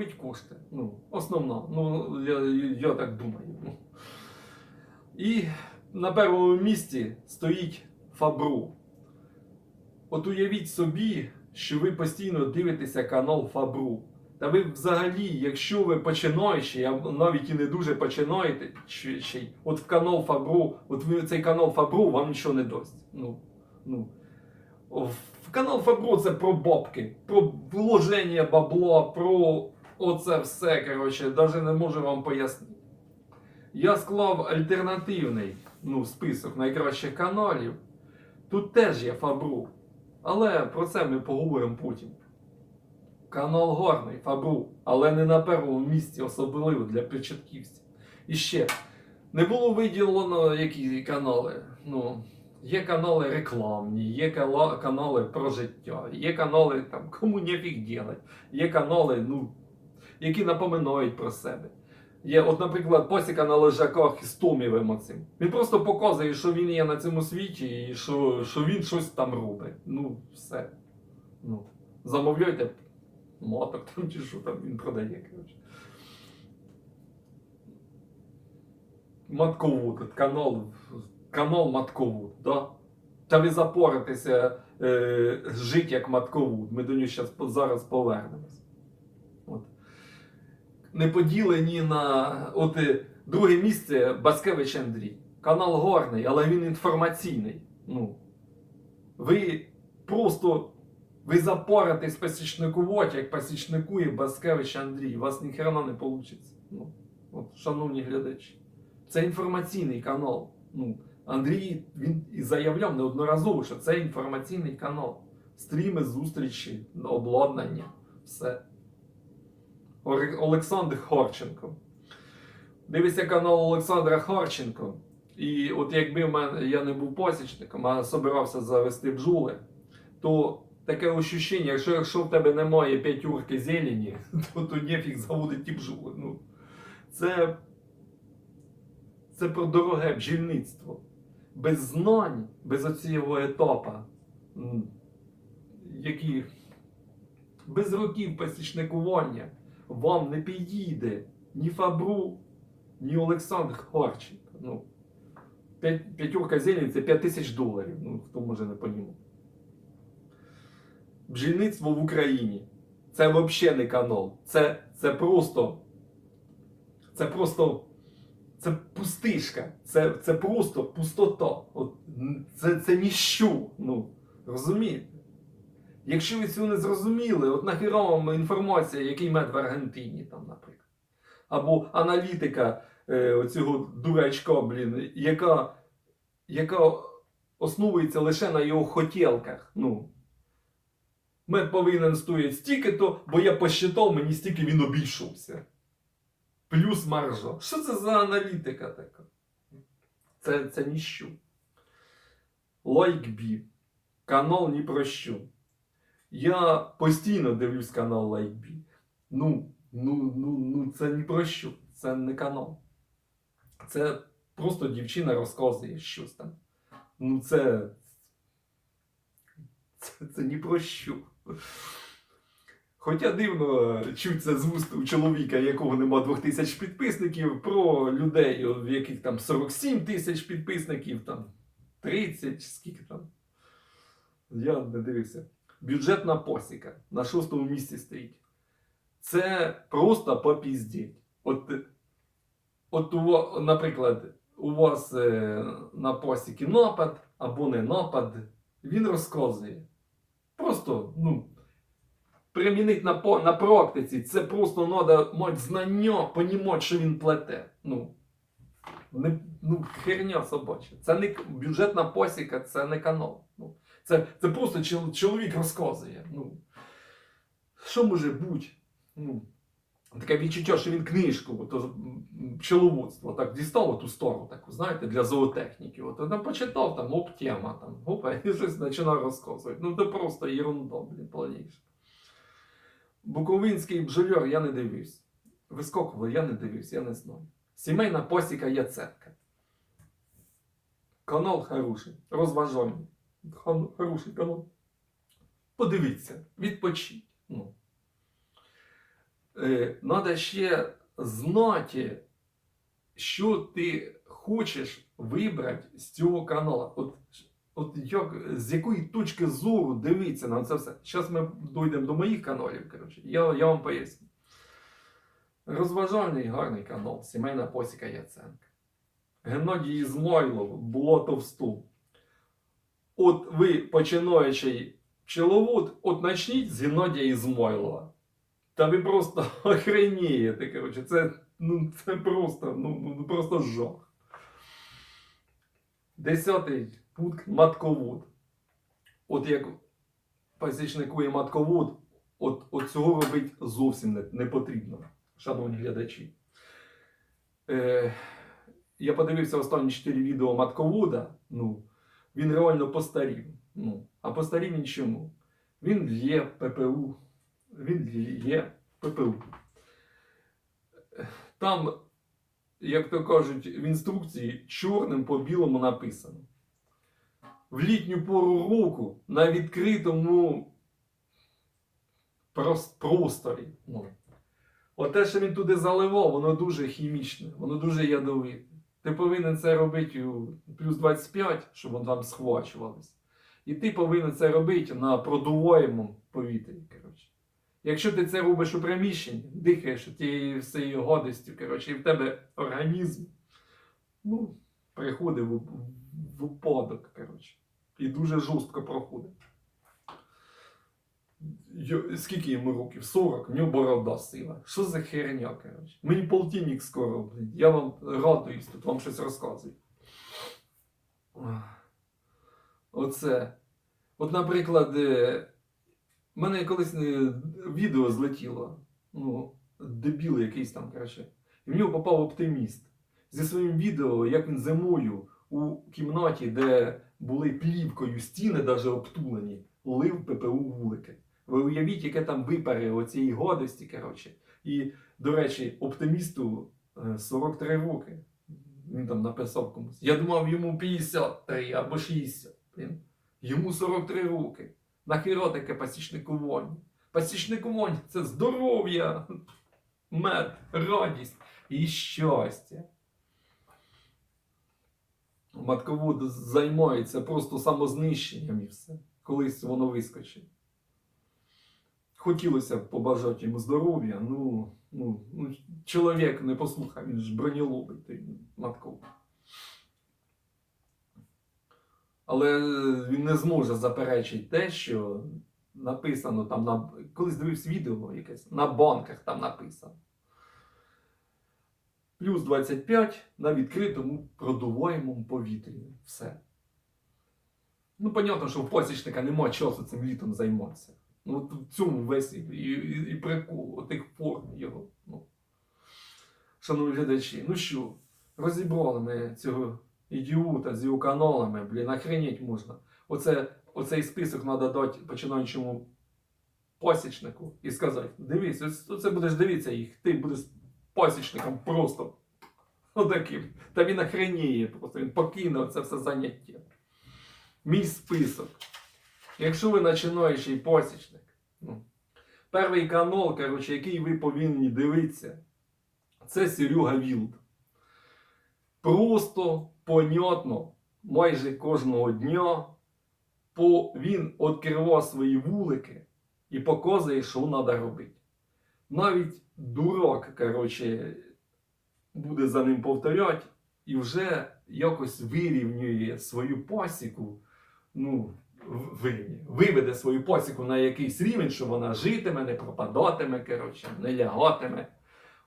заробити кошти. Ну, основна. Ну, я, я так думаю. І на першому місці стоїть Фабру. От уявіть собі, що ви постійно дивитеся канал Фабру. Та ви взагалі, якщо ви починаючи, а навіть і не дуже починаєте, чи- чи- от в канал Фабру, от ви цей канал Фабру вам нічого не дасть. Ну, ну. В канал Фабру це про бабки, про вложення бабла, про оце все, коротше, навіть не можу вам пояснити. Я склав альтернативний ну, список найкращих каналів. Тут теж є Фабру. Але про це ми поговоримо потім. Канал гарний, Фабру, але не на першому місці, особливо для початківців. І ще не було виділено які канали. Ну, є канали рекламні, є канали про життя, є канали там, кому нефіг делать, є канали, ну, які напоминають про себе. Є, от, наприклад, посіка на лежаках із Томівим оцим. Він просто показує, що він є на цьому світі і що, що він щось там робить. Ну, все. Ну, замовляйте моток там чи що там він продає. Коротше. Матковод, канал, канал Матковод, да? Та ви запоритеся е, жити як Матковод. Ми до нього зараз повернемось. Не поділені на. От е, друге місце Баскевич Андрій. Канал горний, але він інформаційний. Ну, ви просто ви запоритесь пасічникувати, як пасічникує Баскевич Андрій. У вас ніхрена не вийде. Ну, от, шановні глядачі. Це інформаційний канал. Ну, Андрій він і заявляв неодноразово, що це інформаційний канал. Стріми, зустрічі, обладнання, все. Олександр Хорченко. Дивися канал Олександра Хорченко. І от якби в мене, я не був посічником, а собирався завести бджоли, то таке ощущення, якщо, якщо в тебе немає п'ятюрки зелені, то, то нефіг заводить ті бджоли. Ну, це, це про дороге бджільництво. Без знань, без оцього етапа, які без років пасічникування вам не підійде ні Фабру, ні Олександр Хорченко. Ну, п'ятюрка зелені це 5 тисяч доларів. Ну, хто може не понімати. Бджільництво в Україні. Це взагалі не канал. Це, це просто. Це просто. Це пустишка. Це, це просто пустота. От, це, це ніщо. Ну, розумієте? Якщо ви цього не зрозуміли, от нахіра вам інформація, який мед в Аргентині, там, наприклад. Або аналітика е, оцього дурачка, блін, яка, яка основується лише на його хотілках. Ну, мед повинен стоїти стільки-то, бо я посчитав, мені стільки він обійшовся. Плюс маржа. Що це за аналітика така? Це, це ніщо. Лайкбі. Канал ні про що. Я постійно дивлюсь канал Лайкбі. Ну, ну, ну, ну, це ні про що. Це не канал. Це просто дівчина розказує щось там. Ну, це. Це, це ні про що. Хоча дивно чуть це з вуст у чоловіка, якого нема 2000 підписників, про людей, в яких там 47 тисяч підписників, там 30, скільки там. Я не дивився. Бюджетна посіка на шостому місці стоїть. Це просто попіздіть. От, от наприклад, у вас е, на посіки напад або не напад, він розказує. Просто, ну, примінити на, на практиці, це просто треба мати знання, понімати, що він плете. Ну, не, ну, херня собача. Це не бюджетна посіка, це не канал. Ну, це, це просто чоловік розказує. Ну, що може бути? Ну, таке відчуття, що він книжку, то пчеловодство, так дістав ту сторону, таку, знаєте, для зоотехніки. От там почитав, там оп, тема, там, опа, і щось починає розказувати. Ну, це просто ерунда, блін, повніше. Буковинський бджоляр я не дивлюсь. Вискокували, я не дивлюсь, я не знаю. Сімейна посіка Яценка. Канал хороший, розважальний. Хороший канал. Подивіться, відпочіть. Ну. Треба ще знати, що ти хочеш вибрати з цього каналу. От, от як, з якої точки зору дивитися на це все. Зараз ми дійдемо до моїх каналів. Коротше. Я, я вам поясню. Розважальний гарний канал, сімейна посіка Яценка. Геннадій Ізмайлов, було товсту. От ви починаючий пчеловод, от начніть з Геннадія Ізмайлова. Та ви просто охренієте, коротше. Це, ну, це просто, ну, ну, просто жах. Десятий пункт матковод. От як пасічнику і матковод, от, от цього робити зовсім не, не потрібно, шановні глядачі. Е, я подивився останні 4 відео матковода. Ну, він реально постарів. Ну, а постарів він чому? Він є ППУ. Він є ППУ. Там, як то кажуть, в інструкції чорним по білому написано. В літню пору року на відкритому просторі. Ну, От те, що він туди заливав, воно дуже хімічне, воно дуже ядовите. Ти повинен це робити плюс 25, щоб воно там схвачувалось. І ти повинен це робити на продуваємому повітрі. Коротше. Якщо ти це робиш у приміщенні, дихаєш тією всією годистю, коротше, і в тебе організм ну, приходить в, в упадок, коротше. І дуже жорстко проходить. Скільки йому років? 40, в нього борода сила. Що за херня, коротше? Мені полтинник скоро, блін. Я вам радуюсь, тут вам щось розказую. Оце. От, наприклад, е, в мене колись е, відео злетіло. Ну, дебіл якийсь там, коротше. І в нього попав оптиміст зі своїм відео, як він зимою у кімнаті, де були плівкою стіни, навіть обтулені, лив ППУ вулики. Ви уявіть, яке там випари оцієї годості, коротше. І, до речі, оптимісту е, 43 роки. Він там написав комусь. Я думав, йому 53 або 60. Блін. Йому 43 роки. Нахіро таке пасічникування? Пасічникування це здоров'я, мед, радість і щастя. Матковод займається просто самознищенням і все. Колись воно вискочить. Хотілося б побажати йому здоров'я, ну, ну, ну чоловік не послухав, він ж бронілобий, той Матков. Але він не зможе заперечити те, що написано там на. Колись дивився відео якесь, на банках там написано. Плюс 25 на відкритому продуваємому повітрі. Все. Ну, понятно, що в посічника немає часу цим літом займатися. Ну, от в цьому весь і, і, і прикол отих форм його. Ну. Шановні глядачі, ну що, розібрали ми цього ідіота з його каналами, блін, охренеть можна. Оце, оцей список треба дати починаючому пасічнику і сказати: дивись, ось оце будеш дивитися їх, ти будеш пасічником просто отаким. Та він охреніє просто, він покине це все заняття. Мій список. Якщо ви починаючий посічник, ну, перший канал, коротше, який ви повинні дивитися, це Серега Вілд. Просто, понятно, майже кожного дня по, він відкривав свої вулики і показує, що треба робити. Навіть дурак, коротше, буде за ним повторяти і вже якось вирівнює свою пасіку. Ну, виведе свою пасіку на якийсь рівень, що вона житиме, не пропадатиме, коротше, не лягатиме.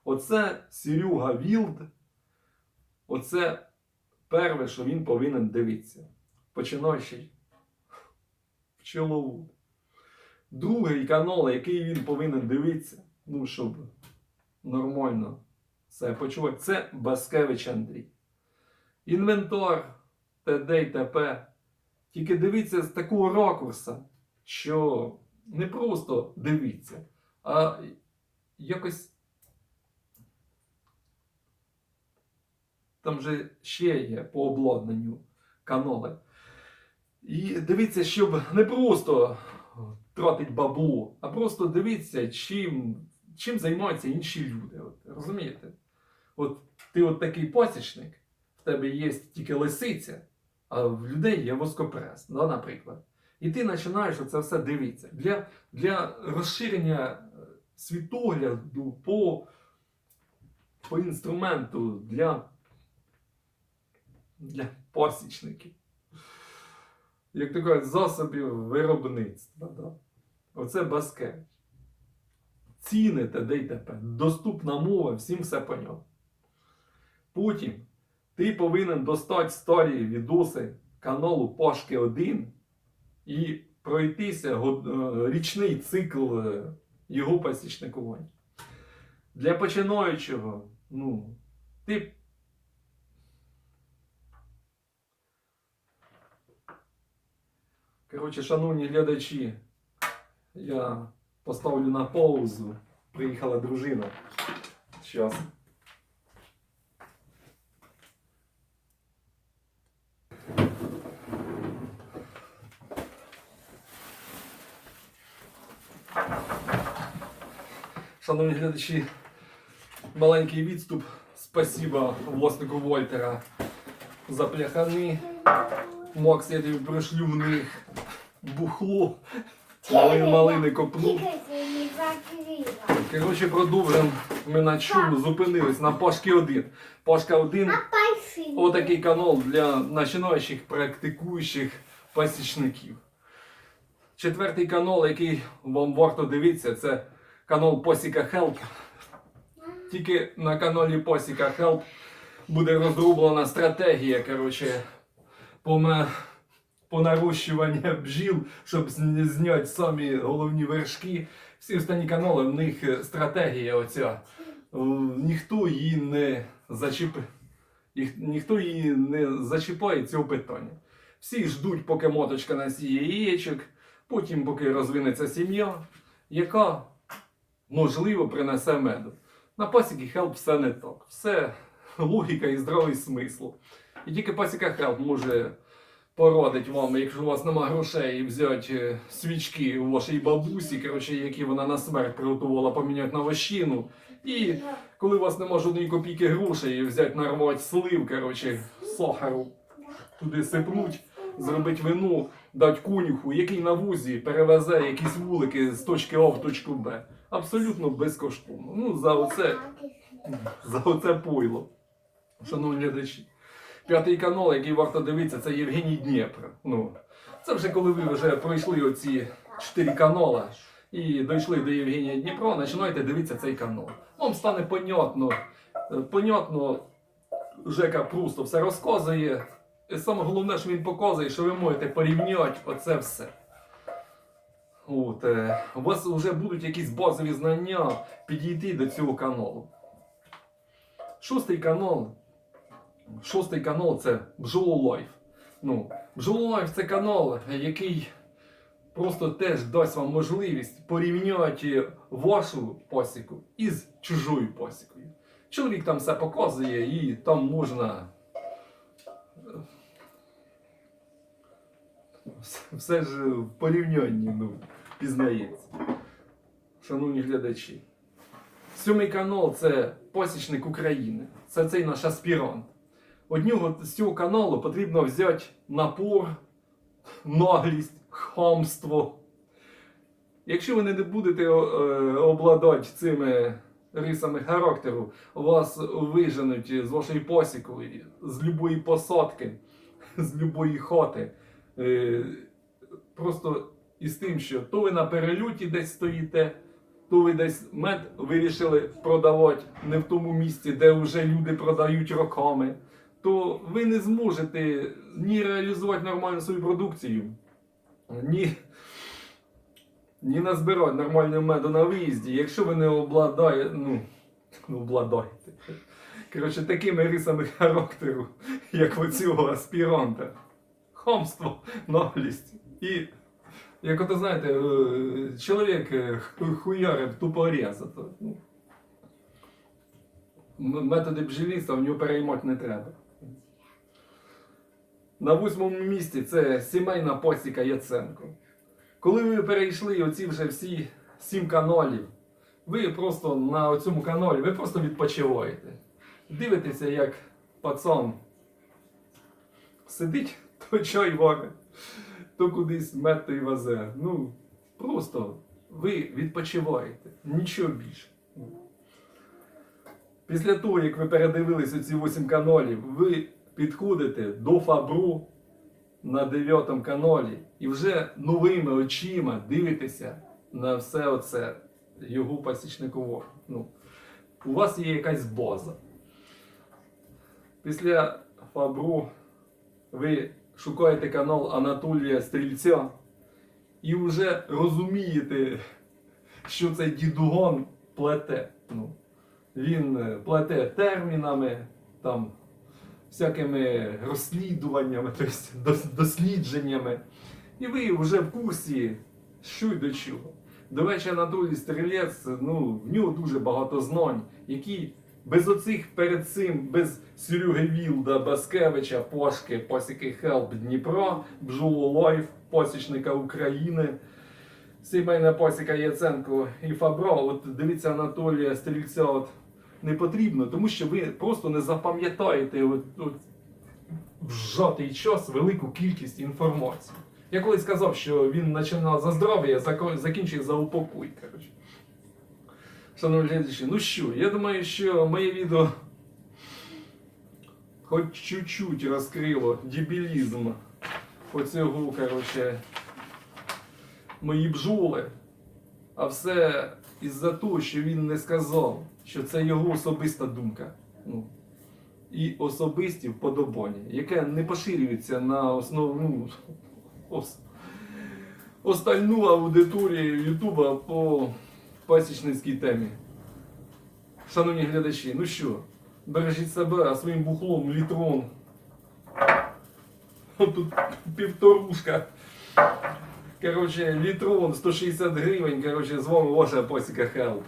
Оце Серега Вілд. Оце перше, що він повинен дивитися. Починаючи пчеловод. Другий канал, який він повинен дивитися, ну, щоб нормально це почувати, це Баскевич Андрій. Інвентар, ТД і ТП. Тільки дивіться з такого ракурса, що не просто дивіться, а якось там же ще є по обладнанню канали. І дивіться, щоб не просто тратить бабло, а просто дивіться, чим чим займаються інші люди. От, розумієте? От ти от такий пасічник, в тебе є тільки лисиця, в людей є воскопрес, да, наприклад. І ти починаєш це все дивитися. Для, для розширення е, світогляду по, по інструменту для, для пасічників. Як то кажуть, засобів виробництва. Да? Оце баскет. Ціни т.д. і т.п. Доступна мова, всім все понятно. Потім ти повинен достати старі відоси каналу Пашки 1 і пройтися е, річний цикл е, його пасічникування. Для починаючого, ну, ти. Коротше, шановні глядачі, я поставлю на паузу. Приїхала дружина. Щас. Шановні глядачі, маленький відступ. Спасибо власнику Вольтера за пляхани. Макс, я тобі пришлю в них бухло. Малини, малини копнув. Коротше, продовжуємо. Ми на чому зупинились на Пашки 1. Пашка 1 отакий канал для починаючих практикуючих пасічників. Четвертий канал, який вам варто дивитися, це канал Посіка Help. Тільки на каналі Посіка Help буде розроблена стратегія, коротше, по, ме- по нарощуванню бджіл, щоб зняти самі головні вершки. Всі останні канали, в них е, стратегія оця. Е, Ніхто її не зачепив. Їх, ніхто її не зачіпає цього питання. Всі ждуть, поки моточка насіє яєчок, потім поки розвинеться сім'я, яка можливо принесе меду. На пасіки Help все не так. Все логіка і здравий смисл. І тільки пасіка Help може порадить вам, якщо у вас нема грошей, взяти е, свічки у вашій бабусі, коротше, які вона на смерть приготувала поміняти на вощину. І коли у вас нема жодної копійки грошей, взяти нарвати слив, коротше, сахару, туди сипнуть, зробити вину, дати конюху, який на вузі перевезе якісь вулики з точки А в точку Б. Абсолютно безкоштовно. Ну, за оце, за оце пойло. Шановні глядачі. П'ятий канал, який варто дивитися, це Євгеній Дніпро. Ну, це вже коли ви вже пройшли оці чотири канала і дійшли до Євгенія Дніпро, починайте дивитися цей канал. Вам стане понятно, е, понятно, Жека просто все розказує. І саме головне, що він показує, що ви можете порівняти оце все. От, е, у вас вже будуть якісь базові знання підійти до цього каналу. Шостий канал. Шостий канал це Бджололайф. Ну, Бджололайф це канал, який просто теж дасть вам можливість порівняти вашу пасіку із чужою пасікою. Чоловік там все показує і там можна. е, Все ж в порівнянні ну, пізнається. Шановні глядачі. Сьомий канал це Пасічник України. Це цей наш аспірант. Од нього з цього каналу потрібно взяти напор, наглість, хамство. Якщо ви не будете е, обладати цими рисами характеру, вас виженуть з вашої посіки, з любої посадки, з любої хати. Е, просто із тим, що то ви на перельоті десь стоїте, то ви десь мед вирішили продавати не в тому місці, де вже люди продають роками, то ви не зможете ні реалізувати нормально свою продукцію, ні, ні назбирати нормального меду на виїзді, якщо ви не обладаєте, ну, обладаєте. Коротше, такими рисами характеру, як у цього аспіранта. Хамство, наглість і як ото знаєте, е, чоловік е, ху- хуярив тупорез. ото, ну. Методи бджоліста в нього переймати не треба. На восьмому місці це сімейна посіка Яценко. Коли ви перейшли оці вже всі сім каналів, ви просто на цьому каналі, ви просто відпочиваєте. Дивитеся, як пацан сидить, то чай варить, то кудись мед той везе. Ну, просто ви відпочиваєте, нічого більше. Після того, як ви передивились оці 8 каналів, ви підходите до Фабру на 9 каналі і вже новими очима дивитеся на все оце його пасічниково. Ну, у вас є якась база. Після Фабру ви шукаєте канал Анатолія Стрільця і вже розумієте, що цей дідугон плете. Ну, він е, плете термінами, там, всякими розслідуваннями, тобто дослідженнями. І ви вже в курсі, що й до чого. До речі, Анатолій Стрілець, ну, в нього дуже багато знань, які без оцих перед цим, без Сереги Вілда, Баскевича, Пошки, Пасіки Хелп Дніпро, Бджоло Лайф, Пасічника України, Сімейна пасіка Яценко і Фабро. От дивіться Анатолія Стрільця от не потрібно, тому що ви просто не запам'ятаєте от, от, в сжатий час велику кількість інформації. Я колись сказав, що він починав за здоров'я, закінчує за упокой. Коротше. Шановні глядачі, ну що, я думаю, що моє відео хоч чуть-чуть розкрило дебілізм оцього, коротше, мої бджоли. А все із-за того, що він не сказав, що це його особиста думка. Ну, і особисті вподобання, яке не поширюється на основну ос, остальну аудиторію Ютуба по пасічницькій темі. Шановні глядачі, ну що, бережіть себе, а своїм бухлом літрон. От Тут півторушка. Короче, літрон 160 гривень. Короче, з вами ваша пасіка Хелп.